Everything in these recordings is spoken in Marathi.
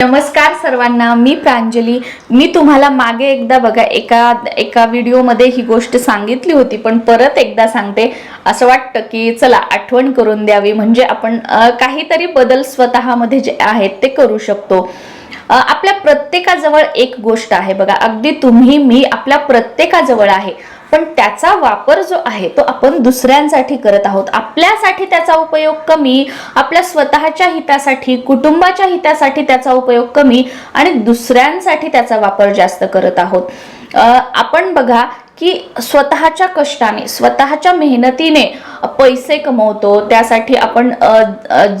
नमस्कार सर्वांना मी प्रांजली. मी तुम्हाला मागे एकदा बघा एका एका व्हिडिओमध्ये ही गोष्ट सांगितली होती पण परत एकदा सांगते. असं वाटतं की चला आठवण करून द्यावी. म्हणजे आपण काहीतरी बदल स्वतःमध्ये जे आहेत ते करू शकतो. आपल्या प्रत्येकाजवळ एक गोष्ट आहे बघा. अगदी तुम्ही मी आपल्या प्रत्येकाजवळ आहे. पण त्याचा वापर जो आहे तो आपण दुसऱ्यांसाठी करत आहोत. आपल्यासाठी त्याचा उपयोग कमी आपल्या स्वतःच्या हितासाठी कुटुंबाच्या हितासाठी त्याचा उपयोग कमी आणि दुसऱ्यांसाठी त्याचा वापर जास्त करत आहोत. आपण बघा की स्वतःच्या कष्टाने स्वतःच्या मेहनतीने पैसे कमवतो. त्यासाठी आपण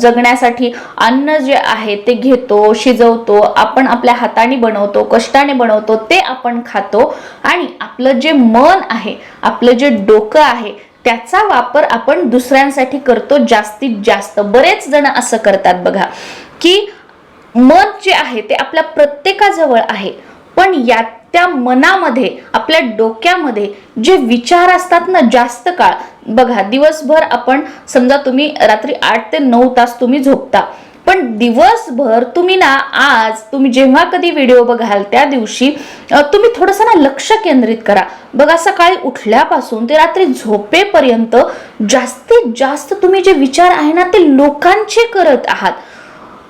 जगण्यासाठी अन्न जे आहे ते घेतो शिजवतो आपण आपल्या हाताने बनवतो कष्टाने बनवतो ते आपण खातो. आणि आपलं जे मन आहे आपलं जे डोकं आहे त्याचा वापर आपण दुसऱ्यांसाठी करतो जास्तीत जास्त. बरेच जण असं करतात बघा की मन जे आहे ते आपल्या प्रत्येकाजवळ आहे. पण यात त्या मनामध्ये आपल्या डोक्यामध्ये जे विचार असतात ना जास्त काळ बघा दिवसभर आपण समजा तुम्ही रात्री आठ ते नऊ तास तुम्ही झोपता पण दिवसभर तुम्ही ना आज तुम्ही जेव्हा कधी व्हिडिओ बघाल त्या दिवशी तुम्ही थोडंसं ना लक्ष केंद्रित करा. बघा सकाळी उठल्यापासून ते रात्री झोपेपर्यंत जास्तीत जास्त तुम्ही जे विचार आहे ना ते लोकांचे करत आहात.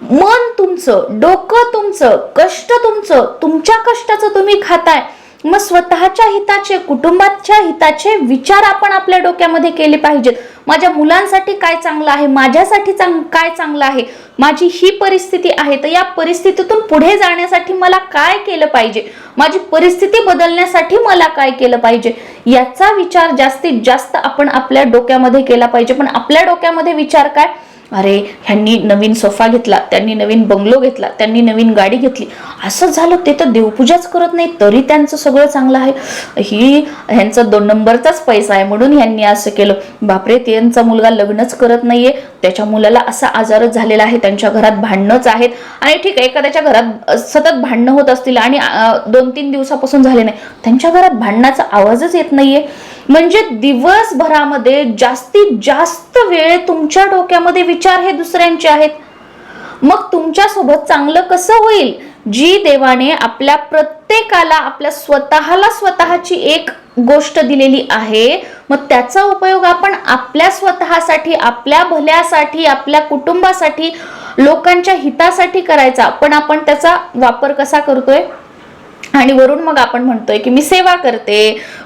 मन तुमचं डोकं तुमचं कष्ट तुमचं तुमच्या कष्टाचं तुम्ही खाताय. मग स्वतःच्या हिताचे कुटुंबाच्या हिताचे विचार आपण आपल्या डोक्यामध्ये केले पाहिजेत. माझ्या मुलांसाठी काय चांगलं आहे? माझ्यासाठी चांग काय चांगलं आहे? माझी ही परिस्थिती आहे. तर या परिस्थितीतून पुढे जाण्यासाठी मला काय केलं पाहिजे? माझी परिस्थिती बदलण्यासाठी मला काय केलं पाहिजे? याचा विचार जास्तीत जास्त आपण आपल्या डोक्यामध्ये केला पाहिजे. पण आपल्या डोक्यामध्ये विचार काय? अरे ह्यांनी नवीन सोफा घेतला त्यांनी नवीन बंगलो घेतला त्यांनी नवीन गाडी घेतली. असं झालं ते तर देवपूजाच करत नाही तरी त्यांचं सगळं चांगलं आहे. ही ह्यांचा दोन नंबरचाच पैसा आहे म्हणून ह्यांनी असं केलं. बापरे त्यांचा मुलगा लग्नच करत नाहीये. त्याच्या मुलाला असा आजारच झालेला आहे त्यांच्या घरात भांडणंच आहेत. आणि ठीक आहे एखाद्याच्या घरात सतत भांडणं होत असतील आणि दोन तीन दिवसापासून झाले नाही. त्यांच्या घरात भांडणाचा आवाजच येत नाहीये. म्हणजे दिवसभरामध्ये जास्तीत जास्त वेळ तुमच्या डोक्यामध्ये विचार हे दुसऱ्यांचे आहेत. मग तुमच्यासोबत चांगलं कसं होईल? जी देवाने आपल्या प्रत्येकाला आपल्या स्वतःला स्वतःची एक गोष्ट दिलेली आहे मग त्याचा उपयोग आपण आपल्या स्वतःसाठी आपल्या भल्यासाठी आपल्या कुटुंबासाठी लोकांच्या हितासाठी करायचा. पण आपण त्याचा वापर कसा करतोय? आणि वरून मग आपण म्हणतोय की मी सेवा करते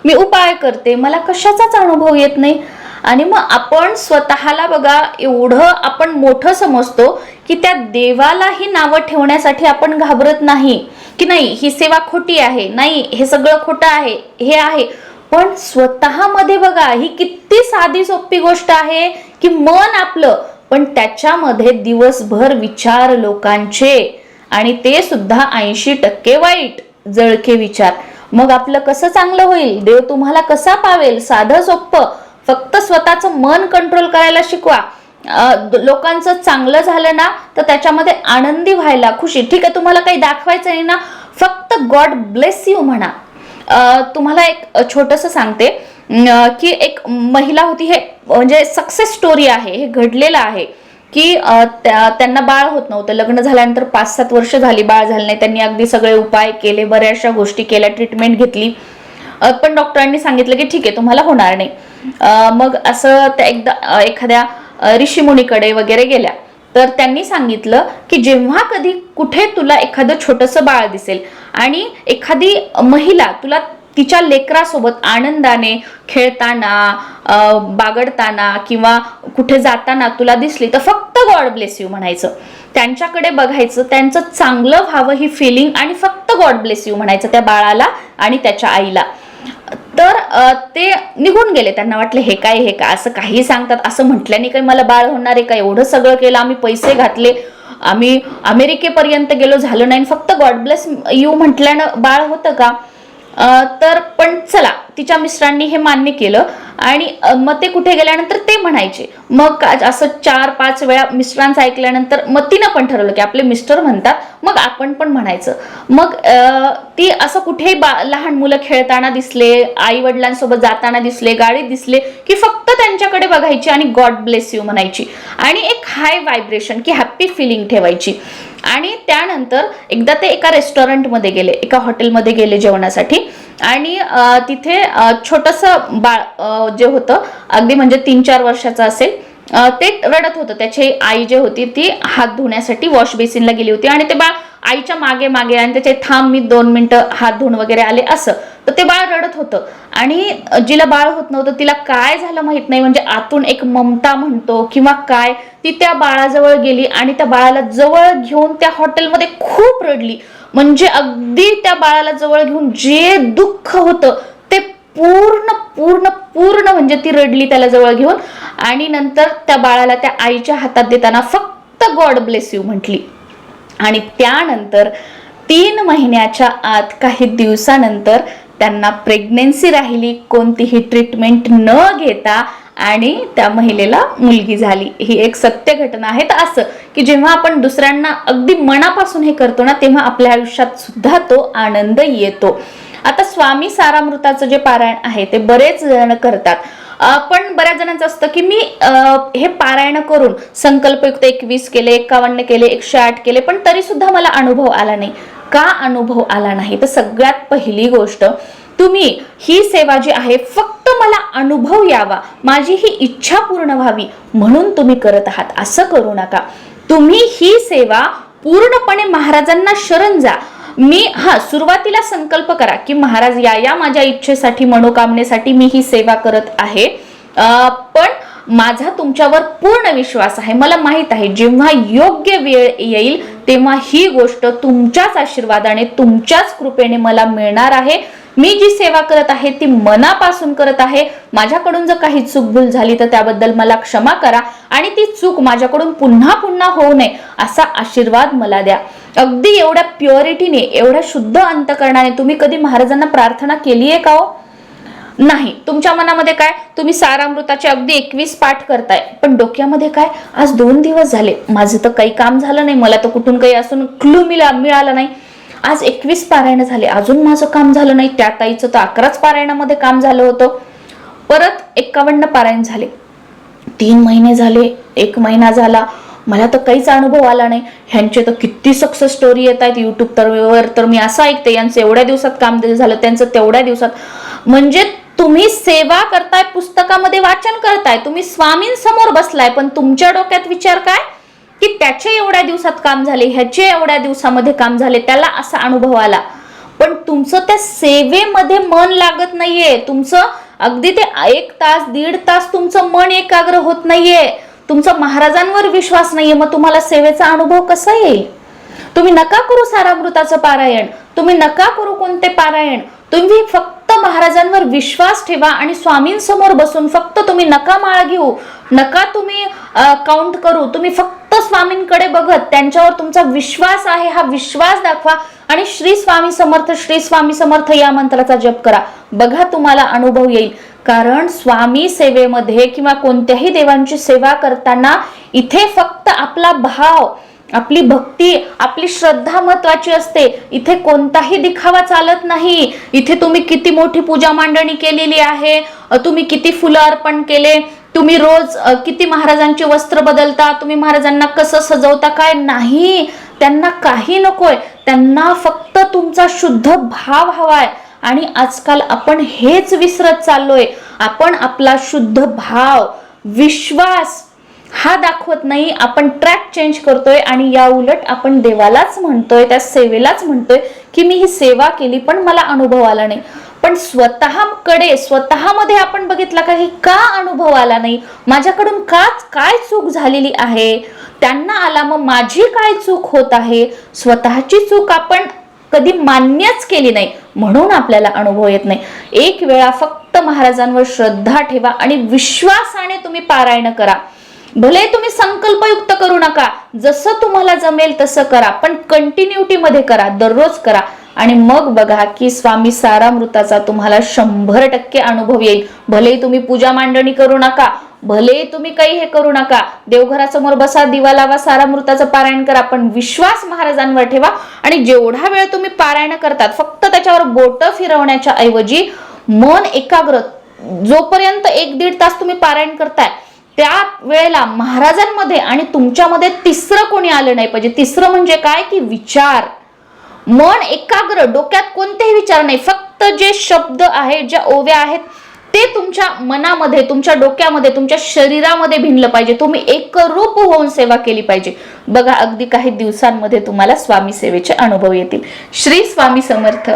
मी उपाय करते मला कशाचाच अनुभव येत नाही. आणि मग आपण स्वतःला बघा एवढं आपण मोठं समजतो की त्या देवालाही नावं ठेवण्यासाठी आपण घाबरत नाही. की नाही ही सेवा खोटी आहे नाही हे सगळं खोटं आहे हे आहे. पण स्वतःमध्ये बघा ही किती साधी सोपी गोष्ट आहे की मन आपलं. पण त्याच्यामध्ये दिवसभर विचार लोकांचे. आणि ते सुद्धा ऐंशी टक्के वाईट. जळके विचार. मग आपलं कसं चांगलं होईल? देव तुम्हाला कसा पावेल? साधं सोपं फक्त स्वतःचं मन कंट्रोल करायला शिकवा. लोकांचं चांगलं झालं ना तर त्याच्यामध्ये आनंदी व्हायला खुशी. ठीक आहे तुम्हाला काही दाखवायचं नाही ना? फक्त गॉड ब्लेस यू म्हणा. तुम्हाला एक छोटंसं सांगते. की एक महिला होती हे म्हणजे सक्सेस स्टोरी आहे हे घडलेलं आहे. की त्यांना बाळ होत नव्हतं. लग्न झाल्यानंतर पाच सात वर्ष झाली बाळ झालं नाही. त्यांनी अगदी सगळे उपाय केले बऱ्याचशा गोष्टी केल्या ट्रीटमेंट घेतली. पण डॉक्टरांनी सांगितलं की ठीक आहे तुम्हाला होणार नाही. मग असं त्या एकदा एखाद्या ऋषीमुनीकडे वगैरे गेल्या. तर त्यांनी सांगितलं की जेव्हा कधी कुठे तुला एखादं छोटंसं बाळ दिसेल आणि एखादी महिला तुला तिच्या लेकरासोबत आनंदाने खेळताना बागडताना किंवा कुठे जाताना तुला दिसली तर फक्त गॉड ब्लेस यू म्हणायचं. त्यांच्याकडे बघायचं त्यांचं चांगलं व्हावं ही फिलिंग आणि फक्त गॉड ब्लेस यू म्हणायचं त्या बाळाला आणि त्याच्या आईला. तर ते निघून गेले. त्यांना वाटलं हे काय हे काय? असं काही सांगतात. असं म्हटल्याने काही मला बाळ होणार आहे का? एवढं सगळं केलं आम्ही पैसे घातले. आम्ही अमेरिकेपर्यंत गेलो झालं नाही. आणि फक्त गॉड ब्लेस यू म्हटल्यानं बाळ होतं का? तर पण चला तिच्या मिस्टरांनी हे मान्य केलं आणि मग ते कुठे गेल्यानंतर ते म्हणायचे. मग असं चार पाच वेळा मिस्टरांचं ऐकल्यानंतर मग तिनं पण ठरवलं की आपले मिस्टर म्हणतात मग आपण पण म्हणायचं. मग ती असं कुठेही बा लहान मुलं खेळताना दिसले आई वडिलांसोबत जाताना दिसले गाडीत दिसले की फक्त त्यांच्याकडे बघायची आणि गॉड ब्लेस यू म्हणायची. आणि एक हाय व्हायब्रेशन की हॅप्पी फिलिंग ठेवायची. आणि त्यानंतर एकदा ते एका रेस्टॉरंटमध्ये गेले एका हॉटेलमध्ये गेले जेवणासाठी. आणि तिथे छोटंसं बाळ जे होतं अगदी म्हणजे तीन चार वर्षाचं असेल ते रडत होतं. त्याची आई जे होती ती हात धुण्यासाठी वॉश बेसिनला गेली होती आणि ते बाळ आईच्या मागे मागे आणि त्याचे थांब मी दोन मिनटं हात धुवून वगैरे आले असं. तर ते बाळ रडत होतं. आणि जिला बाळ होत नव्हतं तिला काय झालं माहीत नाही. म्हणजे आतून एक ममता म्हणतो किंवा काय ती त्या बाळाजवळ गेली आणि त्या बाळाला जवळ घेऊन त्या हॉटेलमध्ये खूप रडली. म्हणजे अगदी त्या बाळाला जवळ घेऊन जे दुःख होतं ते पूर्ण पूर्ण पूर्ण म्हणजे ती रडली त्याला जवळ घेऊन. आणि नंतर त्या बाळाला त्या आईच्या हातात देताना फक्त गॉड ब्लेस यू म्हटली. आणि त्यानंतर तीन महिन्याच्या आत काही दिवसानंतर त्यांना प्रेग्नेन्सी राहिली कोणतीही ट्रीटमेंट न घेता आणि त्या महिलेला मुलगी झाली. ही एक सत्य घटना आहे. तर असं की जेव्हा आपण दुसऱ्यांना अगदी मनापासून हे करतो ना तेव्हा आपल्या आयुष्यात सुद्धा तो आनंद येतो. आता स्वामी सारामृताचं जे पारायण आहे ते बरेच जण करतात. पण बऱ्याच जणांचं असतं की मी अं, हे पारायण करून संकल्पयुक्त एकवीस केले एकावन्न केले एकशे आठ केले पण तरी सुद्धा मला अनुभव आला नाही. का अनुभव आला नाही? तर सगळ्यात पहिली गोष्ट तुम्ही ही सेवा जी आहे फक्त मला अनुभव यावा. माझी ही इच्छा पूर्ण व्हावी म्हणून तुम्ही करत आहात. असं करू नका. तुम्ही ही सेवा पूर्णपणे महाराजांना शरण जा. मी हा सुरुवातीला संकल्प करा की महाराज या या माझ्या इच्छेसाठी मनोकामनेसाठी मी ही सेवा करत आहे. पण माझा तुमच्यावर पूर्ण विश्वास आहे. मला माहीत आहे जेव्हा योग्य वेळ येईल तेव्हा ही गोष्ट तुमच्याच आशीर्वादाने तुमच्याच कृपेने मला मिळणार आहे. मी जी सेवा करत आहे ती मनापासून करत आहे. माझ्याकडून जर काही चूक भूल झाली तर त्याबद्दल मला क्षमा करा. आणि ती चूक माझ्याकडून पुन्हा पुन्हा होऊ नये असा आशीर्वाद मला द्या. अगदी एवढ्या प्युअरिटीने एवढ्या शुद्ध अंतकरणाने तुम्ही कधी महाराजांना प्रार्थना केली आहे का हो? नाही. तुमच्या मनामध्ये काय? तुम्ही सारामृताचे अगदी एकवीस पाठ करताय. पण डोक्यामध्ये काय? आज दोन दिवस झाले. माझं तर काही काम झालं नाही. मला तर कुठून काही असून क्लू मिला मिळाला नाही. आज एकवीस पारायण झाले. अजून माझं काम झालं नाही. त्या ताईचं तर अकराच पारायणामध्ये काम झालं होतं. परत एक्कावन्न पारायण झाले. तीन महिने झाले. एक महिना झाला. मला तर काहीच अनुभव आला नाही. ह्यांचे तर किती सक्सेस स्टोरी येत आहेत युट्यूब तर वर. तर मी असं ऐकते यांचं एवढ्या दिवसात काम झालं त्यांचं तेवढ्या दिवसात. म्हणजे तुम्ही सेवा करताय पुस्तकामध्ये वाचन करताय तुम्ही स्वामींसमोर बसलाय पण तुमच्या डोक्यात विचार काय? की त्याचे एवढ्या दिवसात काम झाले ह्याचे एवढ्या दिवसामध्ये काम झाले त्याला असा अनुभव आला. पण तुमचं त्या सेवेमध्ये मन लागत नाहीये. तुमचं अगदी ते एक तास दीड तास तुमचं मन एकाग्र होत नाहीये. तुमचा महाराजांवर विश्वास नाहीये मग तुम्हाला सेवेचा अनुभव कसा येईल? तुम्ही नका करू सारामृताचं पारायण. तुम्ही नका करू कोणते पारायण. तुम्ही फक्त महाराजांवर विश्वास ठेवा आणि स्वामींसमोर बसून फक्त तुम्ही नका माळ घेऊ. नका तुम्ही काउंट करू. तुम्ही फक्त स्वामींकडे बघत त्यांच्यावर तुमचा विश्वास आहे हा विश्वास दाखवा आणि श्री स्वामी समर्थ श्री स्वामी समर्थ या मंत्राचा जप करा. बघा तुम्हाला अनुभव येईल. कारण स्वामी सेवेमध्ये किंवा कोणत्याही देवांची सेवा करताना इथे फक्त आपला भाव आपली भक्ती आपली श्रद्धा महत्वाची असते. इथे कोणताही दिखावा चालत नाही. इथे तुम्ही किती मोठी पूजा मांडणी केलेली आहे तुम्ही किती फुलं अर्पण केले तुम्ही रोज किती महाराजांचे वस्त्र बदलता तुम्ही महाराजांना कसं सजवता काय नाही त्यांना काही नकोय. त्यांना फक्त तुमचा शुद्ध भाव हवाय. आणि आजकाल आपण हेच विसरत चाललोय. आपण आपला शुद्ध भाव विश्वास हा दाखवत नाही. आपण ट्रॅक चेंज करतोय आणि या उलट आपण देवालाच म्हणतोय त्या सेवेलाच म्हणतोय की मी ही सेवा केली पण मला अनुभव आला नाही. पण स्वतःकडे स्वतःमध्ये आपण बघितला का हे का अनुभव आला नाही? माझ्याकडून का काय चूक झालेली आहे? त्यांना आला मग माझी काय चूक होत आहे? स्वतःची चूक आपण कधी मान्यच केली नाही म्हणून आपल्याला अनुभव येत नाही. एक वेळा फक्त महाराजांवर श्रद्धा ठेवा आणि विश्वासाने तुम्ही पारायण करा. भले तुम्ही संकल्पयुक्त करू नका जसं तुम्हाला जमेल तसं करा पण कंटिन्युटीमध्ये करा दररोज करा. आणि मग बघा की स्वामी सारामृताचा तुम्हाला शंभर टक्के अनुभव येईल. भलेही तुम्ही पूजा मांडणी करू नका भले तुम्ही काही हे करू नका देवघरासमोर बसा दिवा लावा सारा मृताचं पारायण करा पण विश्वास महाराजांवर ठेवा आणि जेवढा वेळ तुम्ही पारायण करतात फक्त त्याच्यावर बोट फिरवण्याच्या ऐवजी मन एकाग्र जोपर्यंत एक दीड तास तुम्ही पारायण करताय त्या वेळेला महाराजांमध्ये आणि तुमच्यामध्ये तिसरं कोणी आलं नाही पाहिजे. तिसरं म्हणजे काय? की विचार. मन एकाग्र डोक्यात कोणतेही विचार नाही. फक्त जे शब्द आहेत ज्या ओव्या आहेत ते तुमच्या मनामध्ये तुमच्या डोक्यामध्ये तुमच्या शरीरामध्ये भिनलं पाहिजे. तुम्ही एकरूप होऊन सेवा केली पाहिजे. बघा अगदी काही दिवसांमध्ये तुम्हाला स्वामी सेवेचे अनुभव येतील. श्री स्वामी समर्थ.